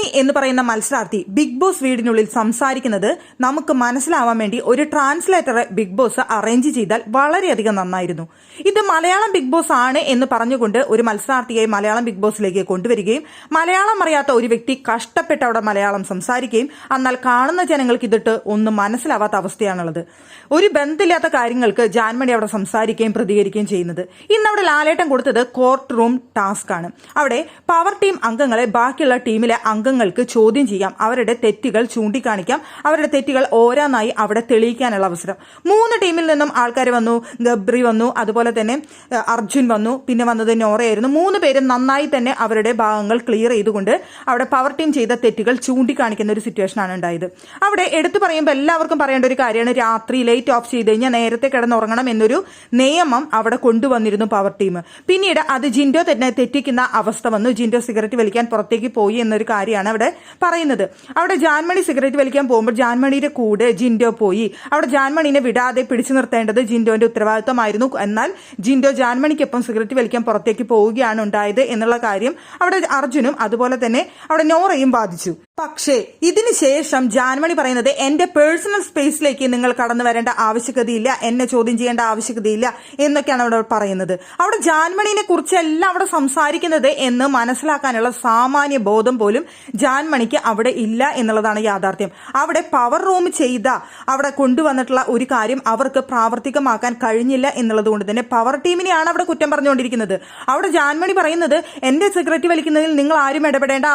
ജാൻമണി എന്ന് പറയുന്ന മത്സരാർത്ഥി ബിഗ് ബോസ് വീടിനുള്ളിൽ സംസാരിക്കുന്നത് നമുക്ക് മനസ്സിലാവാൻ വേണ്ടി ഒരു ട്രാൻസ്ലേറ്ററെ ബിഗ് ബോസ് അറേഞ്ച് ചെയ്താൽ വളരെയധികം നന്നായിരുന്നു. ഇത് മലയാളം ബിഗ് ബോസ് ആണ് എന്ന് പറഞ്ഞുകൊണ്ട് ഒരു മത്സരാർത്ഥിയെ മലയാളം ബിഗ് ബോസിലേക്ക് കൊണ്ടുവരികയും മലയാളം അറിയാത്ത ഒരു വ്യക്തി കഷ്ടപ്പെട്ട് അവിടെ മലയാളം സംസാരിക്കുകയും എന്നാൽ കാണുന്ന ജനങ്ങൾക്ക് ഇതിട്ട് ഒന്നും മനസ്സിലാവാത്ത അവസ്ഥയാണുള്ളത്. ഒരു ബന്ധമില്ലാത്ത കാര്യങ്ങൾക്ക് ജാൻമണി അവിടെ സംസാരിക്കുകയും പ്രതികരിക്കുകയും ചെയ്യുന്നത്. ഇന്ന് അവിടെ ലാലേട്ടം കൊടുത്തത് കോർട്ട് റൂം ടാസ്ക് ആണ്. അവിടെ പവർ ടീം അംഗങ്ങളെ ബാക്കിയുള്ള ടീമിലെ അംഗങ്ങൾക്ക് ചോദ്യം ചെയ്യാം. അവരുടെ തെറ്റുകൾ ചൂണ്ടിക്കാണിക്കാം. അവരുടെ തെറ്റുകൾ ഓരോന്നായി അവിടെ തെളിയിക്കാനുള്ള അവസരം. മൂന്ന് ടീമിൽ നിന്നും ആൾക്കാർ വന്നു. ഗബ്രി വന്നു. അതുപോലെ തന്നെ അർജുൻ വന്നു. പിന്നെ വന്നത് നോറയായിരുന്നു. മൂന്ന് പേരും നന്നായി തന്നെ അവരുടെ ഭാഗങ്ങൾ ക്ലിയർ ചെയ്തുകൊണ്ട് അവിടെ പവർ ടീം ചെയ്ത തെറ്റുകൾ ചൂണ്ടിക്കാണിക്കുന്ന ഒരു സിറ്റുവേഷൻ ആണ് ഉണ്ടായത്. അവിടെ എടുത്തു പറയുമ്പോൾ എല്ലാവർക്കും പറയേണ്ട ഒരു കാര്യമാണ്. രാത്രി ലൈറ്റ് ഓഫ് ചെയ്ത് കഴിഞ്ഞാൽ നേരത്തെ കിടന്നുറങ്ങണം എന്നൊരു നിയമം അവിടെ കൊണ്ടുവന്നിരുന്നു പവർ ടീം. പിന്നീട് അത് ജിൻഡോ തന്നെ തെറ്റിക്കുന്ന അവസ്ഥ വന്നു. ജിൻഡോ സിഗരറ്റ് വലിക്കാൻ പുറത്തേക്ക് പോയി എന്നൊരു കാര്യമാണ് അവിടെ പറയുന്നത്. അവിടെ ജാൻമണി സിഗരറ്റ് വലിക്കാൻ പോകുമ്പോൾ ജാൻമണിയുടെ കൂടെ ജിൻഡോ പോയി. അവിടെ ജാൻമണിനെ വിടാതെ പിടിച്ചു നിർത്തേണ്ടത് ജിൻഡോന്റെ ഉത്തരവാദിത്തമായിരുന്നു എന്നാൽ ജിൻഡോ ജാൻമണിക്കൊപ്പം സിഗരറ്റ് വലിക്കാൻ പുറത്തേക്ക് പോവുകയാണ് ഉണ്ടായത് എന്നുള്ള കാര്യം അവിടെ അർജുനും അതുപോലെ തന്നെ അവിടെ നോറയും ബാധിച്ചു പക്ഷേ ഇതിനുശേഷം ജാൻമണി പറയുന്നത് എന്റെ പേഴ്സണൽ സ്പേസിലേക്ക് നിങ്ങൾ കടന്നു വരേണ്ട ആവശ്യകതയില്ല എന്നെ ചോദ്യം ചെയ്യേണ്ട ആവശ്യകതയില്ല എന്നൊക്കെയാണ് അവിടെ പറയുന്നത്. അവിടെ ജാൻമണിനെ കുറിച്ചല്ല അവിടെ സംസാരിക്കുന്നത് എന്ന് മനസ്സിലാക്കാനുള്ള സാമാന്യ ബോധം പോലും ജാൻമണിക്ക് അവിടെ ഇല്ല എന്നുള്ളതാണ് യാഥാർത്ഥ്യം. അവിടെ പവർ റൂം ചെയ്ത അവിടെ കൊണ്ടുവന്നിട്ടുള്ള ഒരു കാര്യം അവർക്ക് പ്രാവർത്തികമാക്കാൻ കഴിഞ്ഞില്ല എന്നുള്ളത് കൊണ്ട് തന്നെ പവർ ടീമിനെയാണ് അവിടെ കുറ്റം പറഞ്ഞുകൊണ്ടിരിക്കുന്നത്. അവിടെ ജാൻമണി പറയുന്നത് എന്റെ സിഗരറ്റ് വലിക്കുന്നതിൽ നിങ്ങൾ ആരും ഇടപെടേണ്ട